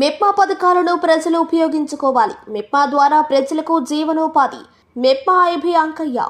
మెప్మా పథకాలను ప్రజలు ఉపయోగించుకోవాలి. మెప్మా ద్వారా ప్రజలకు జీవనోపాధి. మెప్మా ఐబీ అంకయ్య.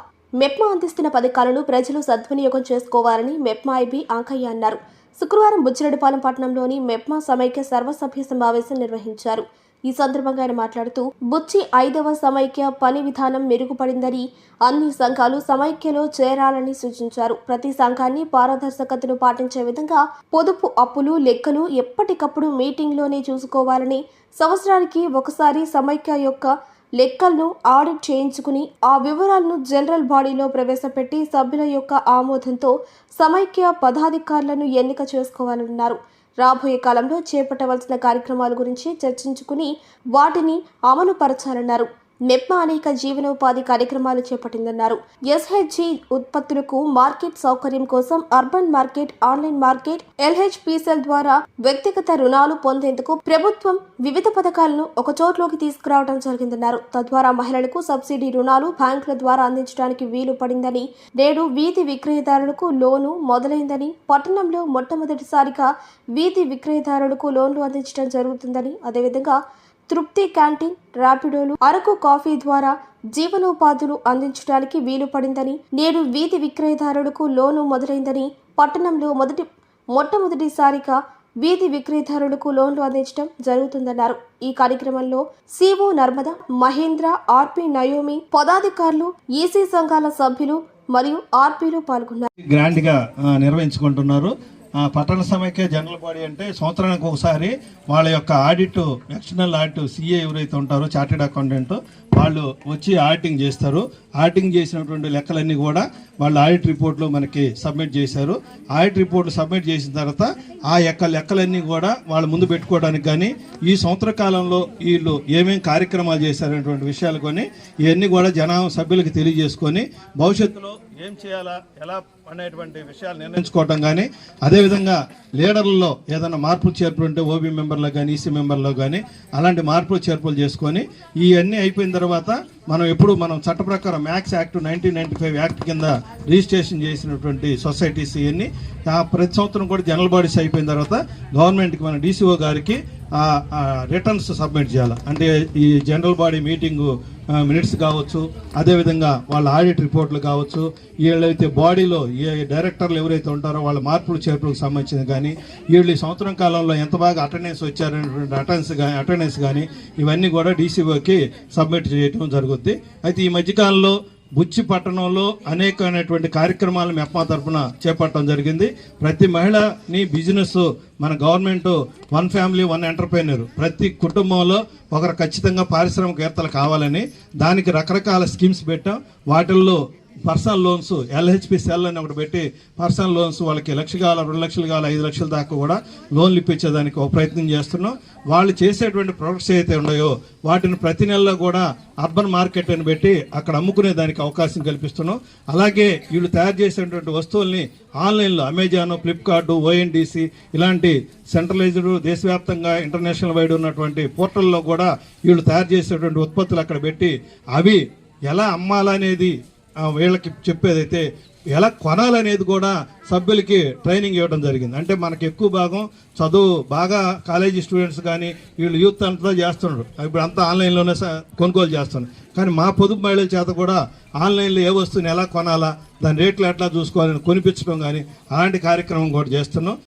మెప్మా అందిస్తున్న పథకాలను ప్రజలు సద్వినియోగం చేసుకోవాలని మెప్మా ఐబి అంకయ్య అన్నారు. శుక్రవారం బుచ్చిరెడ్డిపాలెం పట్టణంలోని మెప్మా సమైక్య సర్వసభ్య సమావేశం నిర్వహించారు. ఈ సందర్భంగా ఆయన మాట్లాడుతూ బుచ్చి ఐదవ సమైక్య పని విధానం మెరుగుపడిందని అన్ని సంఘాలు సమైక్యలో చేరాలని సూచించారు. ప్రతి సంఘాన్ని పారదర్శకతను పాటించే విధంగా పొదుపు అప్పులు లెక్కలు ఎప్పటికప్పుడు మీటింగ్లోనే చూసుకోవాలని సంవత్సరానికి ఒకసారి సమైక్య యొక్క లెక్కలను ఆడిట్ చేయించుకుని ఆ వివరాలను జనరల్ బాడీలో ప్రవేశపెట్టి సభ్యుల యొక్క ఆమోదంతో సమైక్య పదాధికారులను ఎన్నిక చేసుకోవాలన్నారు. రాబోయే కాలంలో చేపట్టవలసిన కార్యక్రమాల గురించి చర్చించుకుని వాటిని అమలుపరచాలన్నారు. నెప్మా అనేక జీవనోపాధి కార్యక్రమాలు చేపట్టిందన్నారు. ఎస్హెచ్జి ఉత్పత్తులకు మార్కెట్ సౌకర్యం కోసం urban market online market LHP cell ద్వారా వ్యక్తిగత రుణాలు పొందేందుకు ప్రభుత్వం వివిధ పథకాలను ఒక చోట్లోకి తీసుకురావడం జరిగిందన్నారు. తద్వారా మహిళలకు సబ్సిడీ రుణాలు బ్యాంకుల ద్వారా అందించడానికి వీలు పడిందని నేడు వీధి విక్రయదారులకు లోను మొదలైందని పట్టణంలో మొట్టమొదటిసారిగా వీధి విక్రయదారులకు లోన్లు అందించడం జరుగుతుందని అదేవిధంగా తృప్తి క్యాంటీన్ ర్యాపిడోలు అరకు కాఫీ ద్వారా జీవనోపాధులు అందించడానికి వీలు పడిందని నేడు వీధి విక్రయదారులకు లోను మొదలైందని పట్టణంలో మొదటి మొట్టమొదటిసారిగా వీధి విక్రయదారులకు లోన్లు అందించడం జరుగుతుందన్నారు. ఈ కార్యక్రమంలో CO Narmada Mahendra RP Naomi పదాధికారులు ఈసీ సంఘాల సభ్యులు మరియు ఆర్పీలు పాల్గొన్నారు. గ్రాండ్గా నిర్వహించుకుంటున్నారు. పట్టణ సమైక్య జనరల్ బాడీ అంటే సంవత్సరానికి ఒకసారి వాళ్ళ యొక్క ఆడిట్ ఎక్స్టర్నల్ ఆడిట్ సిఏ ఎవరైతే ఉంటారో చార్టెడ్ అకౌంటెంట్ వాళ్ళు వచ్చి ఆడిటింగ్ చేస్తారు. ఆడిటింగ్ చేసినటువంటి లెక్కలన్నీ కూడా వాళ్ళు ఆడిట్ రిపోర్ట్లు మనకి సబ్మిట్ చేశారు. ఆడిట్ రిపోర్ట్ సబ్మిట్ చేసిన తర్వాత ఆ యొక్క లెక్కలన్నీ కూడా వాళ్ళ ముందు పెట్టుకోవడానికి కానీ ఈ సంవత్సర కాలంలో వీళ్ళు ఏమేమి కార్యక్రమాలు చేశారనేటువంటి విషయాలు కొని ఇవన్నీ కూడా జనా సభ్యులకు తెలియజేసుకొని భవిష్యత్తులో ఏం చేయాలా ఎలా అనేటువంటి విషయాలు నిర్ణయించుకోవటం కానీ అదేవిధంగా లీడర్లలో ఏదైనా మార్పులు చేర్పులు ఉంటే ఓబీ మెంబర్లో కానీ ఈసీ మెంబర్లో కానీ అలాంటి మార్పులు చేర్పులు చేసుకొని ఇవన్నీ అయిపోయిన తర్వాత మనం ఎప్పుడు మనం చట్ట ప్రకారం MACS act nineteen ninety five act కింద రిజిస్ట్రేషన్ చేసినటువంటి సొసైటీస్ ఇవన్నీ ఆ ప్రతి సంవత్సరం కూడా జనరల్ బాడీస్ అయిపోయిన తర్వాత గవర్నమెంట్కి మన డీసీఓ గారికి రిటర్న్స్ సబ్మిట్ చేయాలి. అంటే ఈ జనరల్ బాడీ మీటింగు మినిట్స్ కావచ్చు అదేవిధంగా వాళ్ళ ఆడిట్ రిపోర్ట్లు కావచ్చు వీళ్ళైతే బాడీలో ఏ డైరెక్టర్లు ఎవరైతే ఉంటారో వాళ్ళ మార్పులు చేర్పులకు సంబంధించిన కానీ వీళ్ళు ఈ సంవత్సరం కాలంలో ఎంత బాగా అటెండెన్స్ వచ్చారనేటువంటి అటెండెన్స్ కానీ అటెండెన్స్ కానీ ఇవన్నీ కూడా డీసీఓకి సబ్మిట్ చేయటం జరుగుద్ది. అయితే ఈ మధ్యకాలంలో బుచ్చి పట్టణంలో అనేకమైనటువంటి కార్యక్రమాలు మెప్మా తరఫున చేపట్టడం జరిగింది. ప్రతి మహిళని బిజినెస్ మన government one family one entrepreneur ప్రతి కుటుంబంలో ఒకరు ఖచ్చితంగా పారిశ్రామికవేత్తలు కావాలని దానికి రకరకాల స్కీమ్స్ పెట్టాం. వాటిల్లో పర్సనల్ లోన్స్ ఎల్హెచ్పి సెల్ అని ఒకటి పెట్టి పర్సనల్ లోన్స్ వాళ్ళకి లక్ష కాల రెండు లక్షలు కాల ఐదు లక్షల దాకా కూడా లోన్లు ఇప్పించేదానికి ఒక ప్రయత్నం చేస్తున్నాం. వాళ్ళు చేసేటువంటి ప్రొడక్ట్స్ అయితే ఉన్నాయో వాటిని ప్రతి నెలలో కూడా అర్బన్ మార్కెట్ అని పెట్టి అక్కడ అమ్ముకునే దానికి అవకాశం కల్పిస్తున్నాం. అలాగే వీళ్ళు తయారు చేసేటువంటి వస్తువుల్ని ఆన్లైన్లో అమెజాన్ ఫ్లిప్కార్ట్ ఓఎన్డీసీ ఇలాంటి సెంట్రలైజ్డ్ దేశవ్యాప్తంగా ఇంటర్నేషనల్ వైడ్ ఉన్నటువంటి పోర్టల్లో కూడా వీళ్ళు తయారు చేసేటువంటి ఉత్పత్తులు అక్కడ పెట్టి అవి ఎలా అమ్మాలనేది వీళ్ళకి చెప్పేదైతే ఎలా కొనాలనేది కూడా సభ్యులకి ట్రైనింగ్ ఇవ్వడం జరిగింది. అంటే మనకి ఎక్కువ భాగం చదువు బాగా కాలేజీ స్టూడెంట్స్ కానీ వీళ్ళు యూత్ అంతా చేస్తున్నారు. ఇప్పుడు అంతా ఆన్లైన్లోనే స- కొనుగోలు చేస్తున్నారు. కానీ మా పొదుపు మహిళల చేత కూడా ఆన్లైన్లో ఏ వస్తువుని ఎలా కొనాలా దాని రేట్లు ఎట్లా చూసుకోవాలని కొనిపించడం కానీ అలాంటి కార్యక్రమం కూడా చేస్తున్నాం.